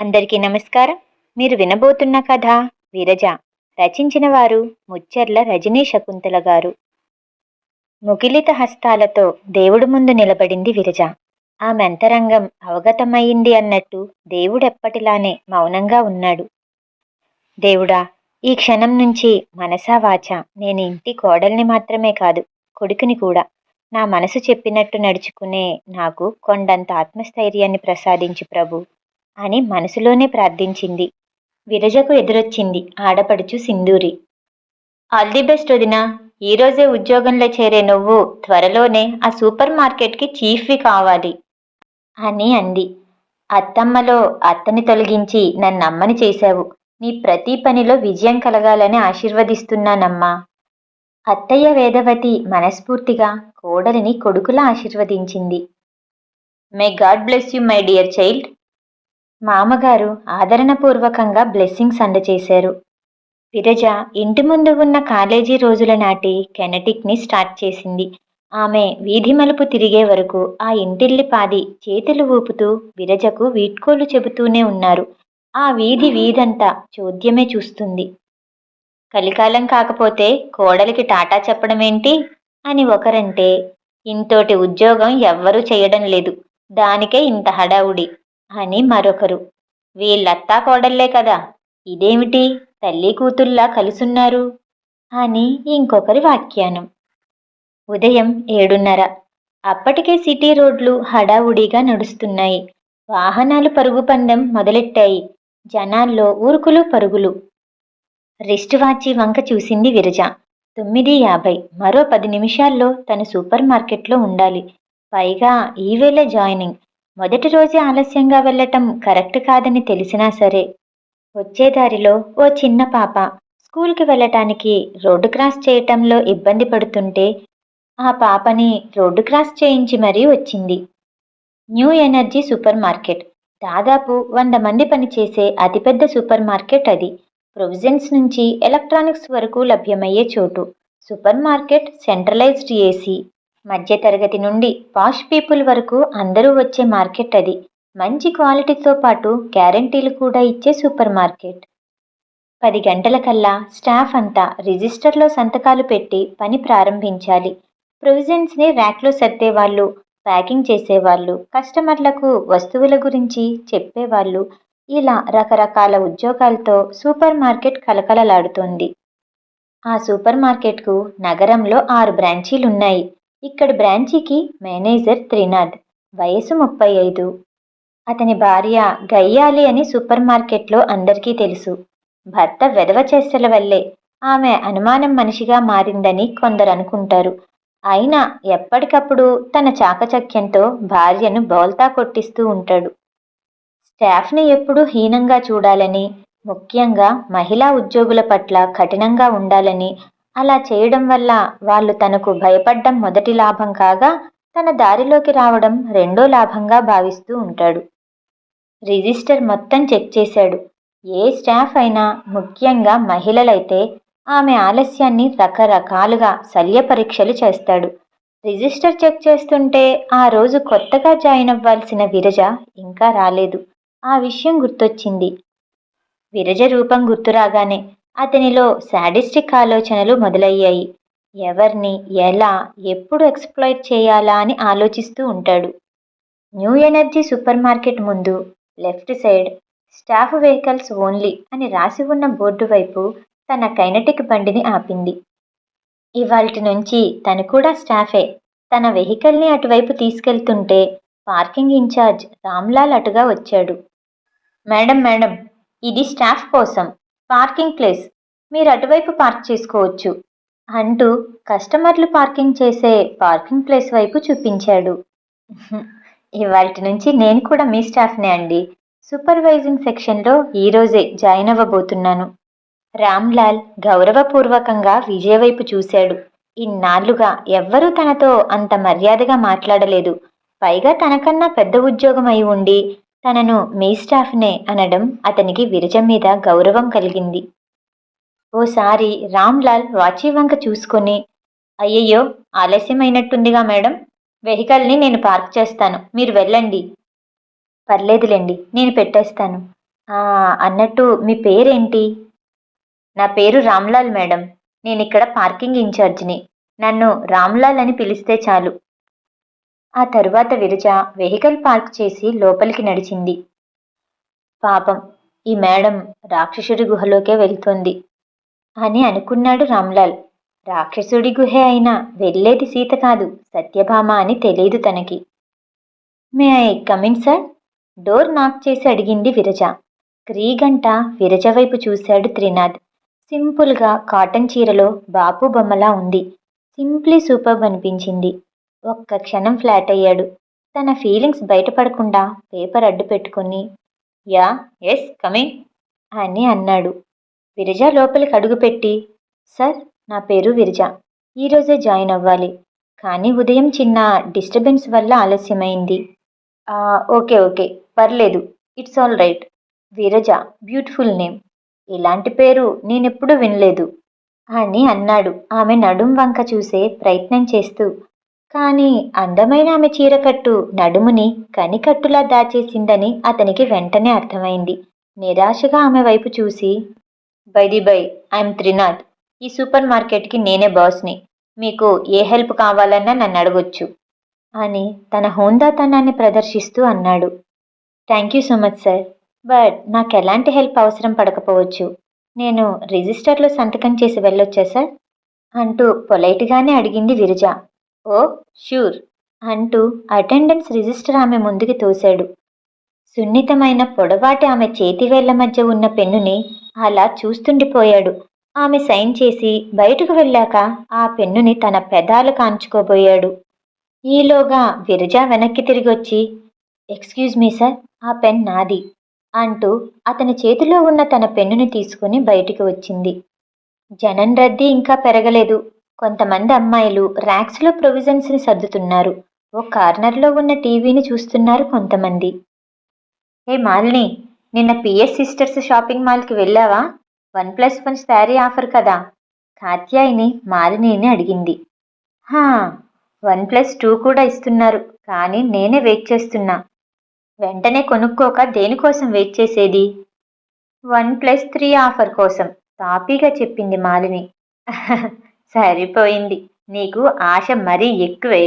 అందరికీ నమస్కారం. మీరు వినబోతున్న కథ విరజ రచించిన వారు ముచ్చెర్ల రజనీ శకుంతల గారు. ముగిలిత హస్తాలతో దేవుడు ముందు నిలబడింది విరజ. ఆమె అంతరంగం అవగతమయ్యింది అన్నట్టు దేవుడెప్పటిలానే మౌనంగా ఉన్నాడు. దేవుడా ఈ క్షణం నుంచి మనసా వాచ. నేను ఇంటి కోడల్ని మాత్రమే కాదు కొడుకుని కూడా. నా మనసు చెప్పినట్టు నడుచుకునే నాకు కొండంత ఆత్మస్థైర్యాన్ని ప్రసాదించు ప్రభు. అని మనసులోనే ప్రార్థించింది. విరజకు ఎదురొచ్చింది ఆడపడుచు సింధూరి. ఆల్ ది బెస్ట్ వదిన! ఈరోజే ఉద్యోగంలో చేరే నువ్వు త్వరలోనే ఆ సూపర్ మార్కెట్కి చీఫ్వి కావాలి అని అంది. అత్తమ్మలో అత్తని తొలగించి నన్నమ్మని చేశావు. నీ ప్రతి పనిలో విజయం కలగాలని ఆశీర్వదిస్తున్నానమ్మా. అత్తయ్య వేదవతి మనస్ఫూర్తిగా కోడలిని కొడుకులా ఆశీర్వదించింది. May God bless you my dear child! మామగారు ఆదరణపూర్వకంగా బ్లెస్సింగ్స్ అందజేశారు విరజ ఇంటి ముందు ఉన్న కాలేజీ రోజుల నాటి కెనటిక్ని స్టార్ట్ చేసింది. ఆమె వీధి మలుపు తిరిగే వరకు ఆ ఇంటిల్లి పాది చేతులు ఊపుతూ విరజకు వీడ్కోలు చెబుతూనే ఉన్నారు. ఆ వీధి వీధంతా చోద్యమే చూస్తుంది. కలికాలం కాకపోతే కోడలికి టాటా చెప్పడమేంటి? అని ఒకరంటే ఇంతోటి ఉద్యోగం ఎవ్వరూ చేయడం లేదు. దానికే ఇంత హడావుడి. అని మరొకరు. వీళ్ళత్తా కోడళ్ళే కదా ఇదేమిటి? తల్లి కూతుల్లా కలుసున్నారు? అని ఇంకొకరి వ్యాఖ్యానం. ఉదయం ఏడున్నర. అప్పటికే సిటీ రోడ్లు హడావుడిగా నడుస్తున్నాయి. వాహనాలు పరుగు పందెం మొదలెట్టాయి. జనాల్లో ఊరుకులు పరుగులు. రిస్ట్ వాచి వంక చూసింది విరజ. తొమ్మిది యాభై. మరో పది నిమిషాల్లో తను సూపర్ మార్కెట్లో ఉండాలి. పైగా ఈవేళ జాయినింగ్. మొదటి రోజే ఆలస్యంగా వెళ్ళటం కరెక్ట్ కాదని తెలిసినా సరే వచ్చే దారిలో ఓ చిన్న పాప స్కూల్కి వెళ్ళటానికి రోడ్డు క్రాస్ చేయటంలో ఇబ్బంది పడుతుంటే ఆ పాపని రోడ్డు క్రాస్ చేయించి మరీ వచ్చింది. New energy supermarket. దాదాపు వంద మంది పనిచేసే అతిపెద్ద సూపర్ మార్కెట్ అది. ప్రొవిజన్స్ నుంచి ఎలక్ట్రానిక్స్ వరకు లభ్యమయ్యే చోటు. Supermarket centralised AC. మధ్యతరగతి నుండి పాష్ పీపుల్ వరకు అందరూ వచ్చే మార్కెట్ అది. మంచి క్వాలిటీతో పాటు గ్యారంటీలు కూడా ఇచ్చే సూపర్ మార్కెట్. పది గంటల కల్లా స్టాఫ్ అంతా రిజిస్టర్లో సంతకాలు పెట్టి పని ప్రారంభించాలి. ప్రొవిజన్స్ని ర్యాక్లో సర్దేవాళ్ళు ప్యాకింగ్ చేసేవాళ్ళు కస్టమర్లకు వస్తువుల గురించి చెప్పేవాళ్ళు. ఇలా రకరకాల ఉద్యోగాలతో సూపర్ మార్కెట్ కలకలలాడుతోంది. ఆ సూపర్ మార్కెట్కు నగరంలో ఆరు బ్రాంచీలున్నాయి. ఇక్కడి బ్రాంచీకి మేనేజర్ త్రినాథ్ వయసు ముప్పై ఐదు అతని భార్య గయ్యాలి అని సూపర్ మార్కెట్లో అందరికీ తెలుసు. భర్త వెధవ చేష్టల వల్లే ఆమె అనుమానం మనిషిగా మారిందని కొందరు అనుకుంటారు అయినా ఎప్పటికప్పుడు తన చాకచక్యంతో భార్యను బోల్తా కొట్టిస్తూ ఉంటాడు. స్టాఫ్ని ఎప్పుడూ హీనంగా చూడాలని ముఖ్యంగా మహిళా ఉద్యోగుల పట్ల కఠినంగా ఉండాలని అలా చేయడం వల్ల వాళ్ళు తనకు భయపడ్డం మొదటి లాభం కాగా తన దారిలోకి రావడం రెండో లాభంగా భావిస్తూ ఉంటాడు. రిజిస్టర్ మొత్తం చెక్ చేశాడు. ఏ స్టాఫ్ అయినా ముఖ్యంగా మహిళలైతే ఆమె ఆలస్యాన్ని రకరకాలుగా శల్య పరీక్షలు చేస్తాడు. రిజిస్టర్ చెక్ చేస్తుంటే ఆ రోజు కొత్తగా జాయిన్ అవ్వాల్సిన విరజ ఇంకా రాలేదు. ఆ విషయం గుర్తొచ్చింది. విరజ రూపం గుర్తురాగానే అతనిలో శాడిస్టిక్ ఆలోచనలు మొదలయ్యాయి. ఎవరిని ఎలా ఎప్పుడు ఎక్స్ప్లాయిట్ చేయాలా అని ఆలోచిస్తూ ఉంటాడు. న్యూ ఎనర్జీ సూపర్ మార్కెట్ ముందు left side staff vehicles only అని రాసి ఉన్న బోర్డు వైపు తన కైనటిక్ బండిని ఆపింది. ఇవాల్టి నుంచి తను కూడా స్టాఫే. తన వెహికల్ని అటువైపు తీసుకెళ్తుంటే పార్కింగ్ ఇన్ఛార్జ్ రామ్లాల్ అటుగా వచ్చాడు. మేడం మేడం ఇది స్టాఫ్ కోసం. Parking place. మీరు అటువైపు పార్క్ చేసుకోవచ్చు. అంటూ కస్టమర్లు పార్కింగ్ చేసే పార్కింగ్ ప్లేస్ వైపు చూపించాడు. ఇవాటి నుంచి నేను కూడా మీ స్టాఫ్నే అండి. సూపర్వైజింగ్ సెక్షన్లో ఈరోజే జాయిన్ అవ్వబోతున్నాను. రామ్లాల్ గౌరవపూర్వకంగా విజయ్ వైపు చూశాడు. ఇన్నాళ్ళుగా ఎవ్వరూ తనతో అంత మర్యాదగా మాట్లాడలేదు. పైగా తనకన్నా పెద్ద ఉద్యోగం అయి ఉండి తనను మీ స్టాఫ్నే అనడం అతనికి విరజం మీద గౌరవం కలిగింది. ఓసారి రామ్లాల్ వాచి వంక చూసుకొని అయ్యయ్యో ఆలస్యమైనట్టుందిగా మేడం. వెహికల్ని నేను పార్క్ చేస్తాను. మీరు వెళ్ళండి. పర్లేదులేండి నేను పెట్టేస్తాను. అన్నట్టు మీ పేరేంటి? నా పేరు రామ్లాల్ మేడం. నేను ఇక్కడ పార్కింగ్ ఇన్ఛార్జిని. నన్ను రామ్లాల్ అని పిలిస్తే చాలు. ఆ తరువాత విరజ వెహికల్ పార్క్ చేసి లోపలికి నడిచింది. పాపం ఈ మేడం రాక్షసుడి గుహలోకే వెళ్తోంది అని అనుకున్నాడు రామ్లాల్. రాక్షసుడి గుహే అయినా వెళ్ళేది సీత కాదు సత్యభామ అని తెలియదు తనకి. May I come in sir? Door knock చేసి అడిగింది విరజ. క్రీగంట విరజ వైపు చూశాడు త్రినాథ్. సింపుల్గా కాటన్ చీరలో బాపు బొమ్మలా ఉంది. సింప్లీ సూపర్బ్ అనిపించింది. ఒక్క క్షణం ఫ్లాట్ అయ్యాడు. తన ఫీలింగ్స్ బయటపడకుండా పేపర్ అడ్డు పెట్టుకుని యా ఎస్ కమింగ్ అని అన్నాడు. విరజ లోపలికి అడుగుపెట్టి సార్ నా పేరు విరజ. ఈరోజే జాయిన్ అవ్వాలి. కానీ ఉదయం చిన్న డిస్టర్బెన్స్ వల్ల ఆలస్యమైంది. ఓకే ఓకే పర్లేదు it's all right. Viraja beautiful name. ఇలాంటి పేరు నేనెప్పుడు వినలేదు అని అన్నాడు. ఆమె నడుం వంక చూసే ప్రయత్నం చేస్తూ కానీ అందమైన ఆమె చీరకట్టు నడుముని కనికట్టులా దాచేసిందని అతనికి వెంటనే అర్థమైంది. నిరాశగా ఆమె వైపు చూసి బైది బై ఐఎమ్ త్రినాథ్. ఈ సూపర్ మార్కెట్కి నేనే బాస్ని. మీకు ఏ హెల్ప్ కావాలన్నా నన్ను అడగొచ్చు. అని తన హోందాతనాన్ని ప్రదర్శిస్తూ అన్నాడు. Thank you so much sir. But నాకు ఎలాంటి హెల్ప్ అవసరం పడకపోవచ్చు. నేను రిజిస్టర్లో సంతకం చేసి వెళ్ళొచ్చా సార్? అంటూ పొలైట్గానే అడిగింది విరజ. ఓ ష్యూర్ అంటూ అటెండెన్స్ రిజిస్టర్ ఆమె ముందుకి తోశాడు. సున్నితమైన పొడవాటి ఆమె చేతివేళ్ళ మధ్య ఉన్న పెన్నుని అలా చూస్తుండిపోయాడు. ఆమె సైన్ చేసి బయటకు వెళ్ళాక ఆ పెన్నుని తన పెదాలు కాంచుకోబోయాడు. ఈలోగా విరజ వెనక్కి తిరిగొచ్చి ఎక్స్క్యూజ్ మీ సార్ ఆ పెన్ నాది అంటూ అతని చేతిలో ఉన్న తన పెన్నుని తీసుకుని బయటికి వచ్చింది. జనం రద్దీ ఇంకా పెరగలేదు. కొంతమంది అమ్మాయిలు ర్యాక్స్లో ప్రొవిజన్స్ని సర్దుతున్నారు. ఓ కార్నర్లో ఉన్న టీవీని చూస్తున్నారు కొంతమంది. ఏ మాలిని నిన్న పిఎస్ సిస్టర్స్ షాపింగ్ మాల్కి వెళ్ళావా? One plus one sari offer కదా? కాత్యాయిని మాలినిని అడిగింది. హా వన్ ప్లస్ టూ కూడా ఇస్తున్నారు కానీ నేనే వెయిట్ చేస్తున్నా. వెంటనే కొనుక్కోక దేనికోసం వెయిట్ చేసేది? వన్ ప్లస్ త్రీ ఆఫర్ కోసం తాపీగా చెప్పింది మాలిని. సరిపోయింది. నీకు ఆశ మరీ ఎక్కువే.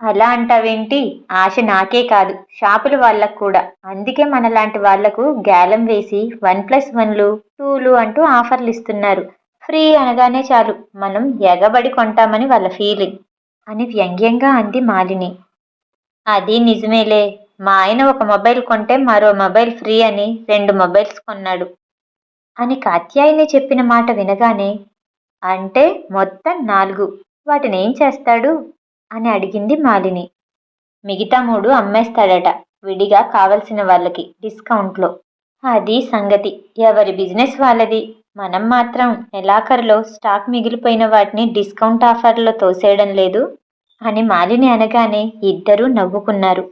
అలా అంటావేంటి? ఆశ నాకే కాదు షాపుల వాళ్ళకు కూడా. అందుకే మనలాంటి వాళ్ళకు గ్యాలం వేసి వన్ ప్లస్ వన్లు టూలు అంటూ ఆఫర్లు ఇస్తున్నారు. ఫ్రీ అనగానే చాలు మనం ఎగబడి కొంటామని వాళ్ళ ఫీలింగ్ అని వ్యంగ్యంగా అంది మాలిని. అది నిజమేలే మా ఆయన ఒక మొబైల్ కొంటే మరో మొబైల్ ఫ్రీ అని రెండు మొబైల్స్ కొన్నాడు అని కాత్యాయిని చెప్పిన మాట వినగానే అంటే మొత్తం నాలుగు. వాటిని ఏం చేస్తాడు? అని అడిగింది మాలిని. మిగతా మూడు అమ్మేస్తాడట. విడిగా కావలసిన వాళ్ళకి డిస్కౌంట్లో. అది సంగతి. ఎవరి బిజినెస్ వాళ్ళది. మనం మాత్రం నెలాఖరులో స్టాక్ మిగిలిపోయిన వాటిని డిస్కౌంట్ ఆఫర్లో తోసేయడం లేదు అని మాలిని అనగానే ఇద్దరూ నవ్వుకున్నారు.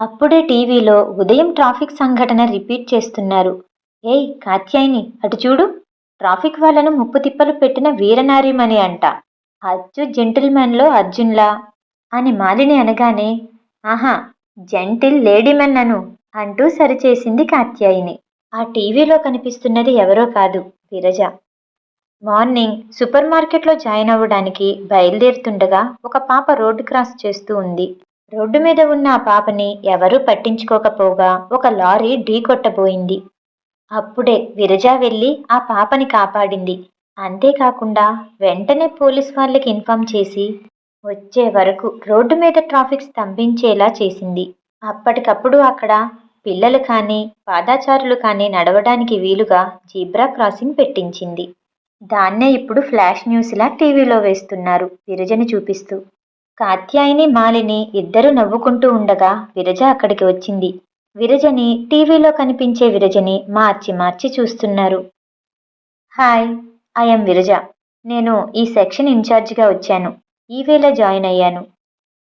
అప్పుడే టీవీలో ఉదయం ట్రాఫిక్ సంఘటన రిపీట్ చేస్తున్నారు. ఏయ్ కాత్యాయిని అటు చూడు. ట్రాఫిక్ వాళ్ళను ముప్పు తిప్పలు పెట్టిన వీరనారీమణి అంట. అచ్చు జెంటిల్మెన్లో అర్జున్లా? అని మాలిని అనగానే ఆహా జెంటిల్ లేడీమెన్ అను అంటూ సరిచేసింది కాత్యాయిని. ఆ టీవీలో కనిపిస్తున్నది ఎవరో కాదు విరజ మార్నింగ్ సూపర్ మార్కెట్లో జాయిన్ అవ్వడానికి బయలుదేరుతుండగా ఒక పాప రోడ్డు క్రాస్ చేస్తూ ఉంది. రోడ్డు మీద ఉన్న ఆ పాపని ఎవరూ పట్టించుకోకపోగా ఒక లారీ ఢీకొట్టబోయింది అప్పుడే విరజ వెళ్ళి ఆ పాపని కాపాడింది. అంతేకాకుండా వెంటనే పోలీస్ వాళ్ళకి ఇన్ఫామ్ చేసి వచ్చే వరకు రోడ్డు మీద ట్రాఫిక్ స్తంభించేలా చేసింది. అప్పటికప్పుడు అక్కడ పిల్లలు కానీ పాదాచారులు కానీ నడవడానికి వీలుగా జీబ్రా క్రాసింగ్ పెట్టించింది. దాన్నే ఇప్పుడు ఫ్లాష్ న్యూస్లా టీవీలో వేస్తున్నారు విరజని చూపిస్తూ. కాత్యాయిని మాలిని ఇద్దరు నవ్వుకుంటూ ఉండగా విరజ అక్కడికి వచ్చింది. విరజని టీవీలో కనిపించే విరజని మార్చి మార్చి చూస్తున్నారు. Hi I'm Viraja. నేను ఈ సెక్షన్ ఇన్ఛార్జిగా వచ్చాను. ఈవేళ జాయిన్ అయ్యాను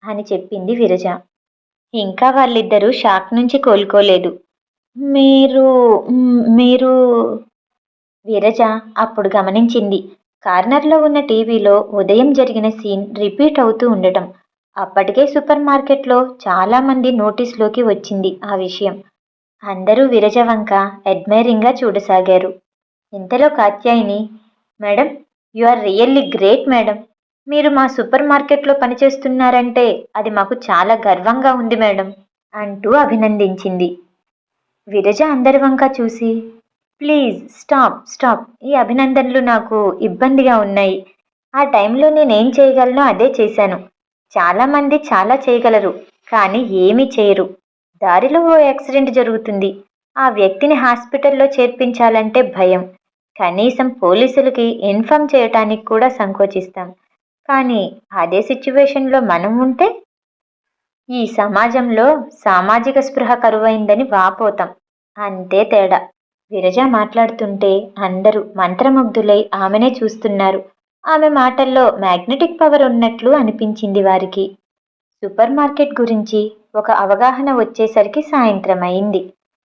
అని చెప్పింది విరజ. ఇంకా వాళ్ళిద్దరూ షాక్ నుంచి కోలుకోలేదు. మీరు మీరు విరజ అప్పుడు గమనించింది. కార్నర్లో ఉన్న టీవీలో ఉదయం జరిగిన సీన్ రిపీట్ అవుతూ ఉండటం. అప్పటికే సూపర్ మార్కెట్లో చాలామంది నోటీస్లోకి వచ్చింది ఆ విషయం. అందరూ విరజవంక అడ్మైరింగ్గా చూడసాగారు. ఇంతలో Katyayini madam you are really great madam. మీరు మా సూపర్ మార్కెట్లో పనిచేస్తున్నారంటే అది మాకు చాలా గర్వంగా ఉంది మేడం అంటూ అభినందించింది. విరజ అందరి వంక చూసి ప్లీజ్ స్టాప్ స్టాప్. ఈ అభినందనలు నాకు ఇబ్బందిగా ఉన్నాయి. ఆ టైంలో నేనేం చేయగలనో అదే చేశాను. చాలామంది చాలా చేయగలరు కానీ ఏమీ చేయరు. దారిలో ఓ యాక్సిడెంట్ జరుగుతుంది. ఆ వ్యక్తిని హాస్పిటల్లో చేర్పించాలంటే భయం. కనీసం పోలీసులకి ఇన్ఫామ్ చేయటానికి కూడా సంకోచిస్తాం. కానీ అదే సిచ్యువేషన్లో మనం ఉంటే? ఈ సమాజంలో సామాజిక స్పృహ కరువైందని వాపోతాం. అంతే తేడా. విరజ మాట్లాడుతుంటే అందరూ మంత్రముగ్ధులై ఆమెనే చూస్తున్నారు. ఆమె మాటల్లో మ్యాగ్నెటిక్ పవర్ ఉన్నట్లు అనిపించింది వారికి. సూపర్ మార్కెట్ గురించి ఒక అవగాహన వచ్చేసరికి సాయంత్రం అయింది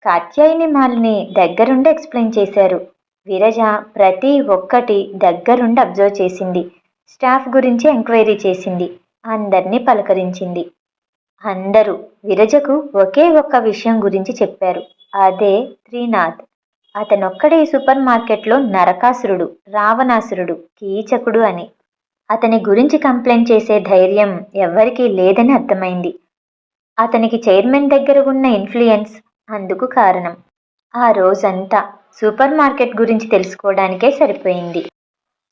కాత్యాయని మాల్ని దగ్గరుండి ఎక్స్ప్లెయిన్ చేశారు. విరజ ప్రతి ఒక్కటి దగ్గరుండి అబ్జర్వ్ చేసింది. స్టాఫ్ గురించి ఎంక్వైరీ చేసింది. అందరినీ పలకరించింది. అందరూ. విరజకు ఒకే ఒక్క విషయం గురించి చెప్పారు. అదే త్రినాథ్. అతనొక్కడే సూపర్ మార్కెట్లో నరకాసురుడు రావణాసురుడు కీచకుడు అని. అతని గురించి కంప్లైంట్ చేసే ధైర్యం ఎవ్వరికీ లేదని అర్థమైంది. అతనికి చైర్మన్ దగ్గర ఉన్న ఇన్ఫ్లుయెన్స్ అందుకు కారణం. ఆ రోజంతా సూపర్ మార్కెట్ గురించి తెలుసుకోవడానికే సరిపోయింది.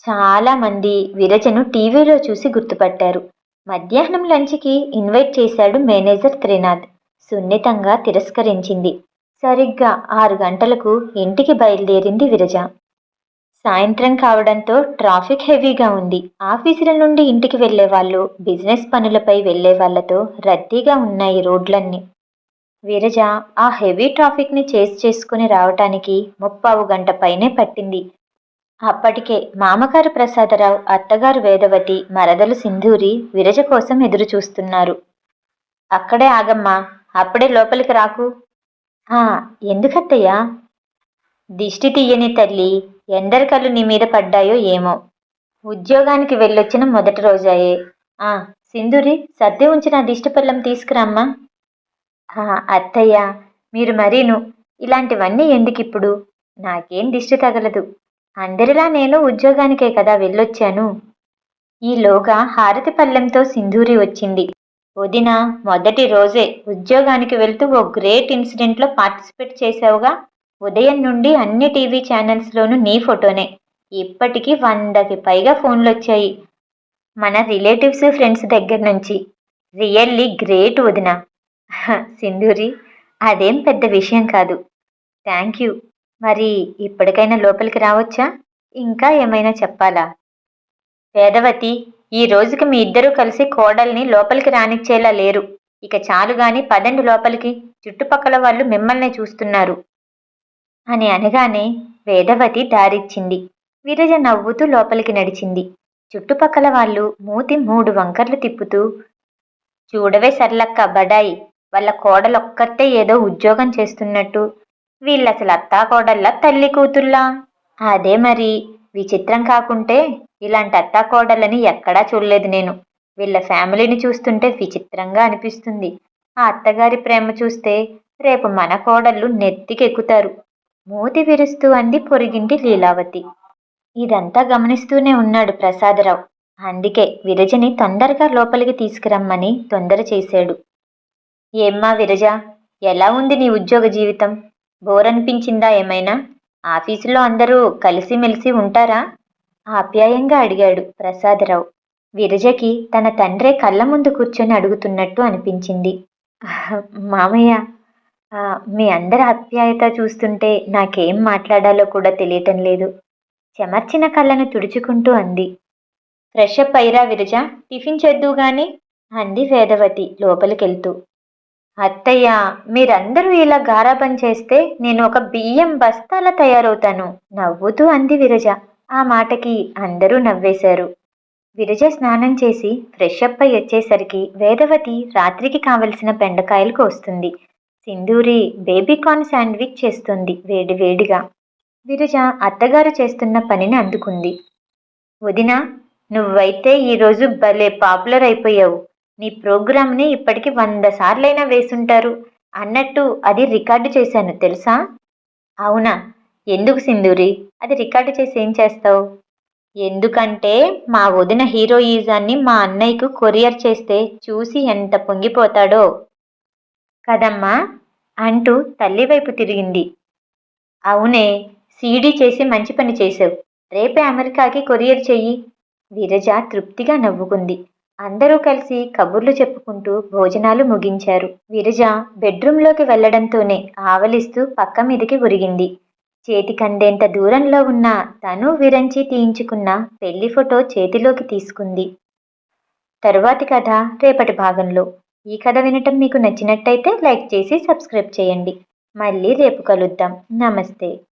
చాలామంది విరజను టీవీలో చూసి గుర్తుపట్టారు. మధ్యాహ్నం లంచ్కి ఇన్వైట్ చేశాడు మేనేజర్ త్రినాథ్. సున్నితంగా తిరస్కరించింది. సరిగ్గా ఆరు గంటలకు ఇంటికి బయలుదేరింది విరజ. సాయంత్రం కావడంతో ట్రాఫిక్ హెవీగా ఉంది. ఆఫీసుల నుండి ఇంటికి వెళ్ళే వాళ్ళు బిజినెస్ పనులపై వెళ్ళే వాళ్ళతో రద్దీగా ఉన్నాయి రోడ్లన్నీ. విరజ ఆ హెవీ ట్రాఫిక్ని చేస్ చేసుకుని రావటానికి ముప్పావు గంట పైనే పట్టింది. అప్పటికే మామగారు ప్రసాదరావు అత్తగారు వేదవతి మరదలు సింధూరి విరజ కోసం ఎదురు చూస్తున్నారు అక్కడే ఆగమ్మా అప్పుడే లోపలికి రాకు. ఎందుకత్తయ్యా? దిష్టి తీయని తల్లి ఎందరి కళ్ళు నీ మీద పడ్డాయో ఏమో. ఉద్యోగానికి వెళ్ళొచ్చిన మొదటి రోజాయే. ఆ సింధూరి సర్ది ఉంచిన దిష్టి పళ్ళం తీసుకురామ్మా. ఆ అత్తయ్య మీరు మరీను. ఇలాంటివన్నీ ఎందుకిప్పుడు? నాకేం దిష్టి తగలదు. అందరిలా నేను ఉద్యోగానికే కదా వెళ్ళొచ్చాను. ఈలోగా హారతి పళ్ళెంతో సింధూరి వచ్చింది. వదిన మొదటి రోజే ఉద్యోగానికి వెళ్తూ ఓ గ్రేట్ ఇన్సిడెంట్లో పార్టిసిపేట్ చేసావుగా ఉదయం నుండి అన్ని టీవీ ఛానల్స్లోనూ నీ ఫోటోనే. ఇప్పటికీ వందకి పైగా ఫోన్లు వచ్చాయి మన రిలేటివ్స్ ఫ్రెండ్స్ దగ్గర నుంచి. రియల్లీ గ్రేట్ వదిన. సింధూరి అదేం పెద్ద విషయం కాదు. Thank you. మరి ఇప్పటికైనా లోపలికి రావచ్చా? ఇంకా ఏమైనా చెప్పాలా? వేదవతి ఈ రోజుకి మీ ఇద్దరూ కలిసి కోడల్ని లోపలికి రానిచ్చేలా లేరు. ఇక చాలుగాని పదండి లోపలికి. చుట్టుపక్కల వాళ్ళు మిమ్మల్నే చూస్తున్నారు. అని అనగానే వేదవతి దారిచ్చింది. విరజ నవ్వుతూ లోపలికి నడిచింది. చుట్టుపక్కల వాళ్ళు మూతి మూడు వంకర్లు తిప్పుతూ చూడవే సర్లక్క బడాయి. వాళ్ళ కోడలొక్కతే ఏదో ఉద్యోగం చేస్తున్నట్టు. వీళ్ళసలు అత్తా కోడళ్ళ తల్లి కూతుళ్ళా? అదే మరి. విచిత్రం కాకుంటే ఇలాంటి అత్తాకోడళ్ళని ఎక్కడా చూడలేదు నేను. వీళ్ళ ఫ్యామిలీని చూస్తుంటే విచిత్రంగా అనిపిస్తుంది. ఆ అత్తగారి ప్రేమ చూస్తే రేపు మన కోడళ్ళు నెత్తికెక్కుతారు. మూతి విరుస్తూ అంది పొరిగింటి లీలావతి. ఇదంతా గమనిస్తూనే ఉన్నాడు ప్రసాదరావు. అందుకే విరజని తొందరగా లోపలికి తీసుకురమ్మని తొందర చేశాడు. ఏమ్మా విరజ ఎలా ఉంది నీ ఉద్యోగ జీవితం? బోరనిపించిందా ఏమైనా? ఆఫీసులో అందరూ కలిసిమెలిసి ఉంటారా? ఆప్యాయంగా అడిగాడు ప్రసాదరావు. విరజకి తన తండ్రే కళ్ళ ముందు కూర్చొని అడుగుతున్నట్టు అనిపించింది. మామయ్య మీ అందరి ఆప్యాయత చూస్తుంటే నాకేం మాట్లాడాలో కూడా తెలియటం లేదు. చెమర్చిన కళ్ళను తుడుచుకుంటూ అంది. ఫ్రెష్ అప్ అయిరా విరజ టిఫిన్ చేద్దు గాని అంది వేదవతి లోపలికెళ్తూ. అత్తయ్య మీరందరూ ఇలా గారాబం చేస్తే నేను ఒక బియ్యం బస్తాల తయారవుతాను నవ్వుతూ అంది విరజ. ఆ మాటకి అందరూ నవ్వేశారు. విరజ స్నానం చేసి ఫ్రెష్ అప్ అయి వచ్చేసరికి వేదవతి రాత్రికి కావలసిన బెండకాయలు కోస్తుంది సింధూరి బేబీకార్న్ శాండ్విచ్ చేస్తుంది వేడి వేడిగా. విరజ అత్తగారు చేస్తున్న పనిని అందుకుంది. వదిన నువ్వైతే ఈరోజు భలే పాపులర్ అయిపోయావు. నీ ప్రోగ్రామ్ని ఇప్పటికి వంద సార్లైనా వేసుంటారు. అన్నట్టు అది రికార్డు చేశాను తెలుసా? అవునా? ఎందుకు సింధూరి? అది రికార్డు చేసి ఏం చేస్తావు? ఎందుకంటే మా వదిన హీరోయిజాన్ని మా అన్నయ్యకు కొరియర్ చేస్తే చూసి ఎంత పొంగిపోతాడో. కదమ్మా! అంటూ తల్లి వైపు తిరిగింది. అవునే సీడీ చేసి మంచి పని చేసావు రేపే అమెరికాకి కొరియర్ చెయ్యి. విరజ తృప్తిగా నవ్వుకుంది. అందరూ కలిసి కబుర్లు చెప్పుకుంటూ భోజనాలు ముగించారు. విరజ బెడ్రూంలోకి వెళ్ళడంతోనే ఆవలిస్తూ పక్క మీదకి ఉరిగింది చేతికందేంత దూరంలో ఉన్న తను విరంచి తీయించుకున్న పెళ్ళి ఫోటో చేతిలోకి తీసుకుంది. తరువాతి కథ రేపటి భాగంలో. ఈ కథ వినటం మీకు నచ్చినట్టయితే లైక్ చేసి సబ్స్క్రైబ్ చేయండి. మళ్ళీ రేపు కలుద్దాం. నమస్తే.